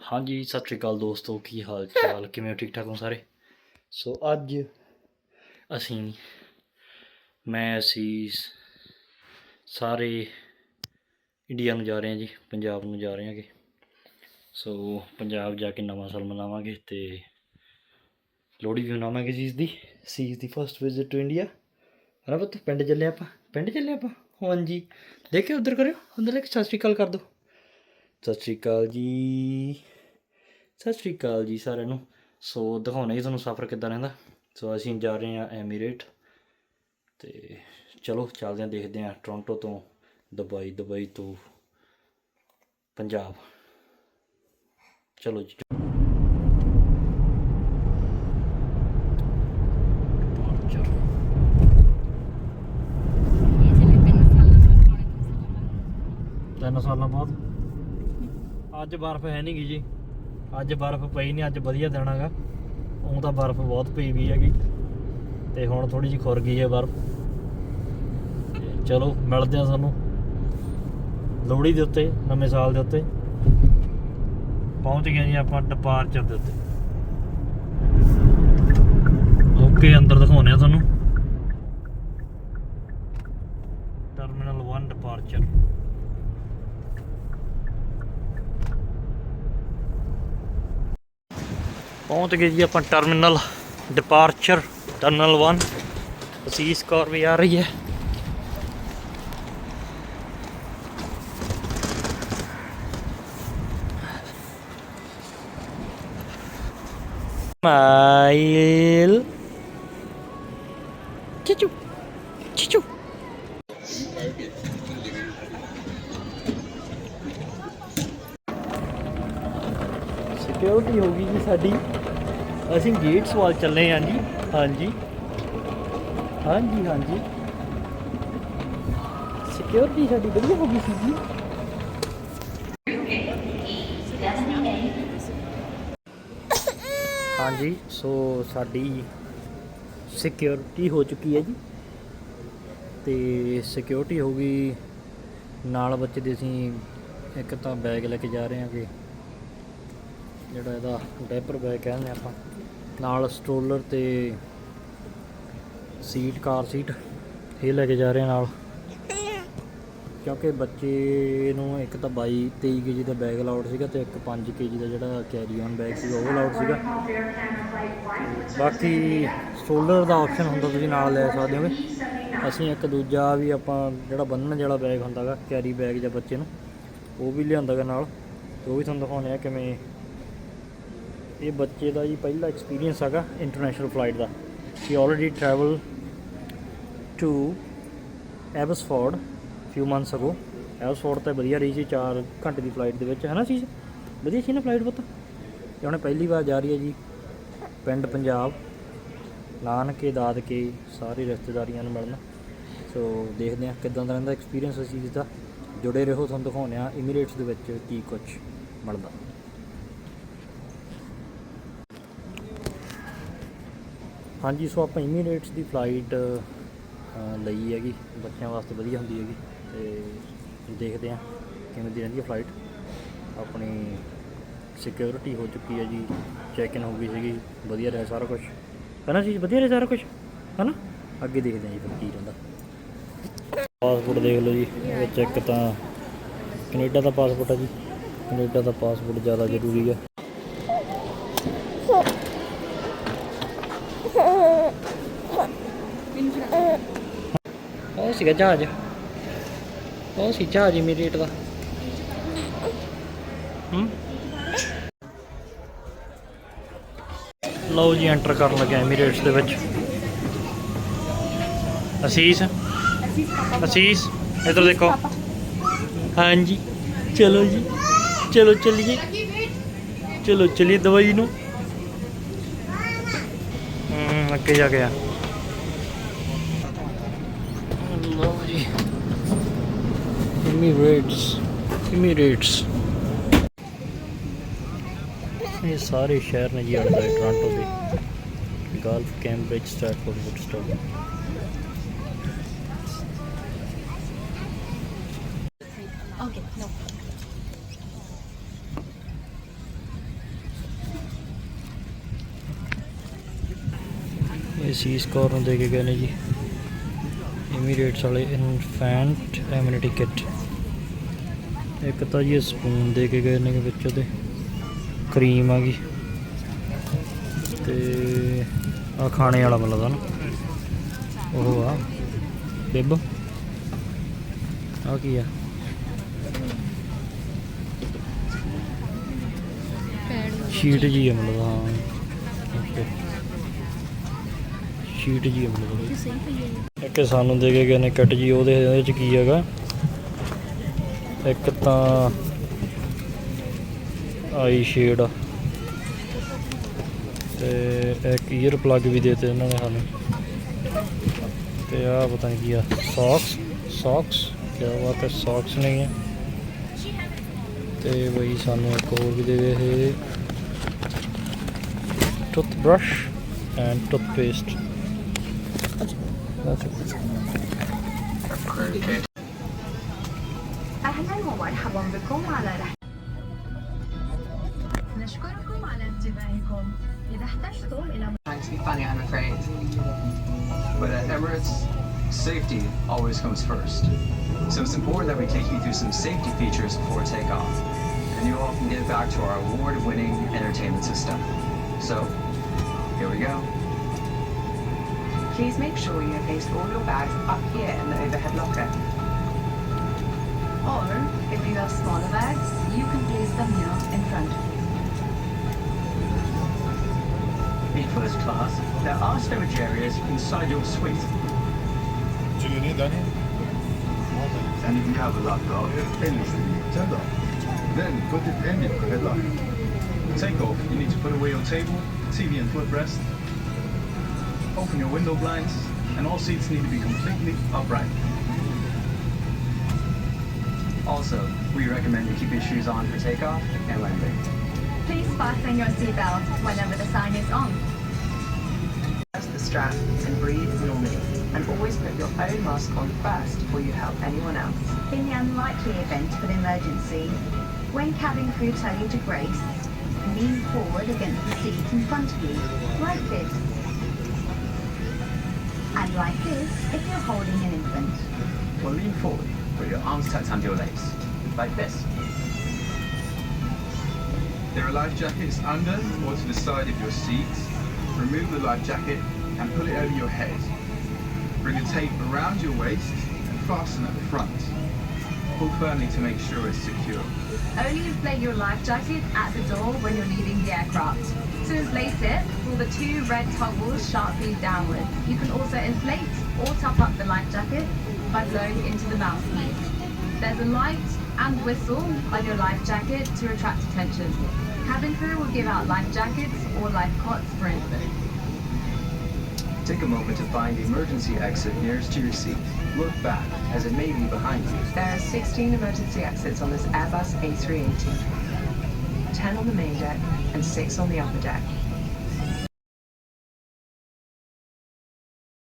ਹਾਂਜੀ ਸਤਿ ਸ਼੍ਰੀ ਅਕਾਲ ਦੋਸਤੋ ਕੀ ਹਾਲ ਚਾਲ ਕਿਵੇਂ ਹੋ? ਠੀਕ ਠਾਕ ਹੋ ਸਾਰੇ? ਸੋ ਅੱਜ ਅਸੀਂ ਮੈਂ ਅਸੀਂ ਸਾਰੇ ਇੰਡੀਆ ਨੂੰ ਜਾ ਰਹੇ ਹਾਂ ਜੀ ਪੰਜਾਬ ਨੂੰ ਜਾ ਰਹੇ ਹਾਂਗੇ। ਸੋ ਪੰਜਾਬ ਜਾ ਕੇ ਨਵਾਂ ਸਾਲ ਮਨਾਵਾਂਗੇ ਤੇ ਲੋਹੜੀ ਵੀ ਮਨਾਵਾਂਗੇ ਜੀ ਇਸ ਦੀ। ਸੀ ਇਸ ਦੀ ਫਰਸਟ ਵਿਜ਼ਿਟ ਟੂ ਇੰਡੀਆ ਪੁੱਤ ਪਿੰਡ ਚੱਲੇ ਆਪਾਂ? ਪਿੰਡ ਚੱਲੇ ਆਪਾਂ? ਹਾਂਜੀ। ਦੇਖਿਓ ਉਧਰ ਕਰਿਓ ਉਧਰ ਲੈ ਕੇ ਸਤਿ ਸ਼੍ਰੀ ਅਕਾਲ ਕਰ ਦਿਓ। ਸਤਿ ਸ਼੍ਰੀ ਅਕਾਲ ਜੀ। ਸਤਿ ਸ਼੍ਰੀ ਅਕਾਲ ਜੀ ਸਾਰਿਆਂ ਨੂੰ। ਸੋ ਦਿਖਾਉਣਾ ਜੀ ਤੁਹਾਨੂੰ ਸਫ਼ਰ ਕਿੱਦਾਂ ਰਹਿੰਦਾ। ਸੋ ਅਸੀਂ ਜਾ ਰਹੇ ਹਾਂ ਐਮੀਰੇਟ। ਤੇ ਚਲੋ ਚੱਲਦੇ ਹਾਂ ਦੇਖਦੇ ਹਾਂ ਟੋਰਾਂਟੋ ਤੋਂ ਦੁਬਈ ਦੁਬਈ ਤੋਂ ਪੰਜਾਬ। ਚਲੋ ਜੀ। ਤਿੰਨ ਸਾਲਾਂ ਬਾਅਦ। ਅੱਜ ਬਰਫ਼ ਹੈ ਨਹੀਂ ਗੀ ਜੀ। ਅੱਜ ਬਰਫ਼ ਪਈ ਨਹੀਂ ਅੱਜ ਵਧੀਆ ਦਿਨ ਹੈਗਾ। ਉਹ ਤਾਂ ਬਰਫ਼ ਬਹੁਤ ਪਈ ਵੀ ਹੈਗੀ। ਤੇ ਹੁਣ ਥੋੜੀ ਜਿਹੀ ਖੁਰ ਗਈ ਹੈ ਬਰਫ਼। ਚਲੋ, ਮਿਲਦੇ ਆ ਸਾਨੂੰ ਲੋਹੜੀ ਦੇ ਉੱਤੇ, ਨਵੇਂ ਸਾਲ ਦੇ ਉੱਤੇ। ਪਹੁੰਚ ਗਏ ਜੀ ਆਪਾਂ ਡਿਪਾਰਚਰ ਦੇ ਉੱਤੇ। ਓਕੇ, ਅੰਦਰ ਦਿਖਾਉਂਦੇ ਆ ਤੁਹਾਨੂੰ ਟਰਮੀਨਲ 1 ਡਿਪਾਰਚਰ ਪਹੁੰਚ ਗਏ ਜੀ ਆਪਾਂ ਟਰਮੀਨਲ ਡਿਪਾਰਚਰ ਟਰਮੀਨਲ 1 ਅਸੀਸ ਕੌਰ ਵੀ ਆ ਰਹੀ ਹੈ। ਮਾਈਲ ਚਿਚੂ ਚਿਚੂ ਸਿਕਿਉਰਿਟੀ ਹੋ ਗਈ ਜੀ ਸਾਡੀ। ਅਸੀਂ ਗੇਟਸ ਵੱਲ ਚੱਲੇ ਹਾਂ ਜੀ। ਹਾਂਜੀ। ਹਾਂਜੀ ਹਾਂਜੀ। ਸਿਕਿਉਰਿਟੀ ਸਾਡੀ ਵਧੀਆ ਹੋ ਗਈ ਸੀ ਜੀ। ਹਾਂਜੀ ਸੋ ਸਾਡੀ ਸਿਕਿਉਰਿਟੀ ਹੋ ਚੁੱਕੀ ਹੈ ਜੀ। ਤੇ ਸਿਕਿਉਰਿਟੀ ਹੋ ਗਈ। ਨਾਲ ਬੱਚੇ ਦੇ ਅਸੀਂ ਇੱਕ ਤਾਂ ਬੈਗ ਲੈ ਕੇ ਜਾ ਰਹੇ ਹਾਂ ਕਿ ਜਿਹੜਾ ਇਹਦਾ ਡੈਪਰ ਬੈਗ ਕਹਿੰਦੇ ਆਪਾਂ। ਨਾਲ ਸਟ੍ਰੋਲਰ ਤੇ ਸੀਟ ਕਾਰ ਸੀਟ ਇਹ ਲੈ ਕੇ ਜਾ ਰਹੇ ਨਾਲ। ਕਿਉਂਕਿ ਬੱਚੇ ਨੂੰ ਇੱਕ ਤਾਂ 22 23 ਕੇਜੀ ਦਾ ਬੈਗ ਅਲਾਉਡ ਸੀਗਾ ਤੇ ਇੱਕ 5 ਕੇਜੀ ਦਾ ਜਿਹੜਾ ਕੈਰੀ ਔਨ ਬੈਗ ਸੀਗਾ ਉਹ ਅਲਾਉਡ ਸੀਗਾ। ਬਾਕੀ ਸਟ੍ਰੋਲਰ ਦਾ ਆਪਸ਼ਨ ਹੁੰਦਾ ਤੁਸੀਂ ਨਾਲ ਲੈ ਸਕਦੇ ਹੋਗੇ। ਅਸੀਂ ਇੱਕ ਦੂਜਾ ਵੀ ਆਪਾਂ ਜਿਹੜਾ ਬੰਨਣ ਜਿਹੜਾ ਬੈਗ ਹੁੰਦਾਗਾ ਕੈਰੀ ਬੈਗ ਜਾਂ ਬੱਚੇ ਨੂੰ, ਉਹ ਵੀ ਲਿਆਂਦਾਗਾ ਨਾਲ। ਤੇ ਉਹ ਵੀ ਤੁਹਾਨੂੰ ਦਿਖਾਉਂਦੇ ਆ ਕਿਵੇਂ ਇਹ ਬੱਚੇ ਦਾ ਜੀ ਪਹਿਲਾ ਐਕਸਪੀਰੀਅੰਸ ਹੈਗਾ ਇੰਟਰਨੈਸ਼ਨਲ ਫਲਾਈਟ ਦਾ। ਹੀ already travel to Abbotsford few months ago Abbotsford ਤਾਂ ਵਧੀਆ ਰਹੀ ਸੀ 4 ਘੰਟੇ ਦੀ ਫਲਾਈਟ ਦੇ ਵਿੱਚ। ਹੈ ਨਾ ਚੀਜ਼ ਵਧੀਆ ਸੀ ਨਾ ਫਲਾਈਟ ਪੁੱਤ? ਤੇ ਹੁਣ ਪਹਿਲੀ ਵਾਰ ਜਾ ਰਹੀ ਹੈ ਜੀ ਪਿੰਡ ਪੰਜਾਬ। ਨਾਨਕੇ, ਦਾਦਕੇ, ਸਾਰੇ ਰਿਸ਼ਤੇਦਾਰੀਆਂ ਨੂੰ ਮਿਲਣ। ਸੋ ਦੇਖਦੇ ਹਾਂ ਕਿਦਾਂ ਦਾ ਰਹਿੰਦਾ ਐਕਸਪੀਰੀਅੰਸ ਇਸ ਚੀਜ਼ ਦਾ। ਜੁੜੇ ਰਹੋ, ਤੁਹਾਨੂੰ ਦਿਖਾਉਂਦੇ ਆ ਇਮੀਰੇਟਸ ਦੇ ਵਿੱਚ ਕੀ ਕੁਝ ਮਿਲਦਾ। ਹਾਂਜੀ ਸੋ ਆਪਾਂ ਇਮੀਰੇਟਸ ਦੀ ਫਲਾਈਟ ਲਈ ਹੈਗੀ। ਬੱਚਿਆਂ ਵਾਸਤੇ ਵਧੀਆ ਹੁੰਦੀ ਹੈਗੀ। ਤੇ ਦੇਖਦੇ ਹਾਂ ਕਿਵੇਂ ਦੀ ਰਹਿੰਦੀ ਹੈ ਫਲਾਈਟ ਆਪਣੀ ਸਿਕਿਉਰਿਟੀ ਹੋ ਚੁੱਕੀ ਹੈ ਜੀ। ਚੈੱਕ ਇਨ ਹੋ ਗਈ ਸੀਗੀ। ਵਧੀਆ ਰਿਹਾ ਸਾਰਾ ਕੁਝ ਹੈ ਨਾ ਵਧੀਆ ਰਿਹਾ ਸਾਰਾ ਕੁਝ ਹੈ ਨਾ? ਅੱਗੇ ਦੇਖਦੇ ਹਾਂ ਜੀ ਫਿਰ ਕੀ ਰਹਿੰਦਾ। ਪਾਸਪੋਰਟ ਦੇਖ ਲਓ ਜੀ। ਇਹ ਚੈੱਕ ਤਾਂ ਕੈਨੇਡਾ ਦਾ ਪਾਸਪੋਰਟ ਹੈ ਜੀ। ਕੈਨੇਡਾ ਦਾ ਪਾਸਪੋਰਟ ਜ਼ਿਆਦਾ ਜ਼ਰੂਰੀ ਹੈ। ਉਹ ਸੀਗਾ ਜਹਾਜ਼? ਉਹ ਸੀ ਜਹਾਜ਼ ਇਮੀਡੀਏਟ ਦਾ? ਹੂੰ? ਲਓ ਜੀ ਐਂਟਰ ਕਰਨ ਲੱਗਿਆ ਐਮੀਰੇਟਸ ਦੇ ਵਿੱਚ। ਅਸੀਸ? ਅਸੀਸ, ਇਧਰ ਦੇਖੋ। ਹਾਂਜੀ। ਚਲੋ ਜੀ। ਚਲੋ ਚੱਲੀਏ। ਚਲੋ ਚੱਲੀਏ ਦਵਾਈ ਨੂੰ। ਹੂੰ, ਅੱਗੇ ਜਾ ਗਿਆ ਲਓ ਜੀ ਇਮੀਗ੍ਰੇਟਸ ਇਮੀਗ੍ਰੇਟਸ ਇਹ ਸਾਰੇ ਸ਼ਹਿਰ ਨੇ ਜੀ ਆਲੇ ਦੁਆਲੇ ਟੋਰਾਂਟੋ ਦੇ। ਗਾਲਫ ਕੈਂਬਰਿਜ ਸਟੈਟਫੋਰਡ ਵੁੱਡਸਟੋਨ ਓਕੇ ਨੋ ਇਹ ਸੀਸ ਕੋਰਨ ਦੇ ਕੇ ਗਏ ਨੇ ਜੀ। ਇਮੀਡੀਏਟਸ ਵਾਲੇ ਇਨਫੈਂਟ ਐਮਿਨਿਟੀ ਕਿੱਟ ਇੱਕ ਤਾਂ ਜੀ ਸਪੂਨ ਦੇ ਕੇ ਗਏ ਨੇ ਵਿੱਚ ਉਹਦੇ। ਕਰੀਮ ਆ ਗਈ। ਤੇ ਆ ਖਾਣੇ ਵਾਲਾ ਮਤਲਬ ਦਾ ਨਾ। ਉਹ ਆ। ਬਿਬ ਆ ਕੀ ਆ? ਸ਼ੀਟ ਜੀ ਆ ਮਤਲਬ ਹਾਂ। ਓਕੇ ਸ਼ੀਟ ਜੀ ਆ ਮਤਲਬ ਕਿ ਸਾਨੂੰ ਦੇ ਕੇ ਗਏ ਨੇ ਕਿੱਟ ਜੀ, ਉਹਦੇ ਉਹਦੇ ਚ ਕੀ ਹੈਗਾ? ਇੱਕ ਤਾਂ ਆਈ ਸ਼ੇਡ ਤੇ ਇੱਕ ਈਅਰ ਪਲੱਗ ਵੀ ਦੇਤੇ ਇਹਨਾਂ ਨੇ ਸਾਨੂੰ। ਤੇ ਆ ਪਤਾ ਨਹੀਂ ਕੀ ਆ ਸੌਕਸ ਸੌਕਸ ਕੀ ਬਾਤ ਹੈ ਸੌਕਸ ਨਹੀਂ ਹੈ ਤੇ ਬਈ ਸਾਨੂੰ ਇੱਕ ਹੋਰ ਵੀ ਦੇ ਗਏ ਇਹ। Toothbrush and toothpaste That's it. أهلا ومرحبا بكم على رحلة نشكركم على انتباهكم إذا احتجتم إلى trying to be funny, I'm afraid. But at Emirates, safety always comes first. So it's important that we take you through some safety features before takeoff. And you all can get back to our award-winning entertainment system. So, here we go. Please make sure you have placed all your bags up here in the overhead locker. or if you have smaller bags, you can place them here in front of you. In first class, there are storage areas inside your suite. Do you need any? Yes. And if you have a laptop, endlessly Nintendo. Then put it in your headlock. Takeoff, you need to put away your table, TV and footrest. Open your window blinds, and all seats need to be completely upright. Also, we recommend you keep your shoes on for takeoff and landing. Please fasten your seatbelt whenever the sign is on. Adjust the strap and breathe normally. And always put your own mask on first before you help anyone else. In the unlikely event of an emergency, when cabin crew tell you to brace, lean forward against the seat in front of you, like this. And like this if you're holding an infant. Well, lean forward with your arms tucked under your legs, like this. There are life jackets under or to the side of your seat. Remove the life jacket and pull it over your head. Bring a tape around your waist and fasten at the front. Pull firmly to make sure it's secure. Only inflate your life jacket at the door when you're leaving the aircraft. To inflate it, pull the two red toggles sharply downward. You can also inflate or top up the life jacket by blowing into the mouthpiece. There's a light and whistle on your life jacket to attract attention. Cabin crew will give out life jackets or life cots for infants. Take a moment to find the emergency exit nearest to your seat. Look back, as it may be behind you. There are 16 emergency exits on this Airbus A380. 10 on the main deck and 6 on the upper deck.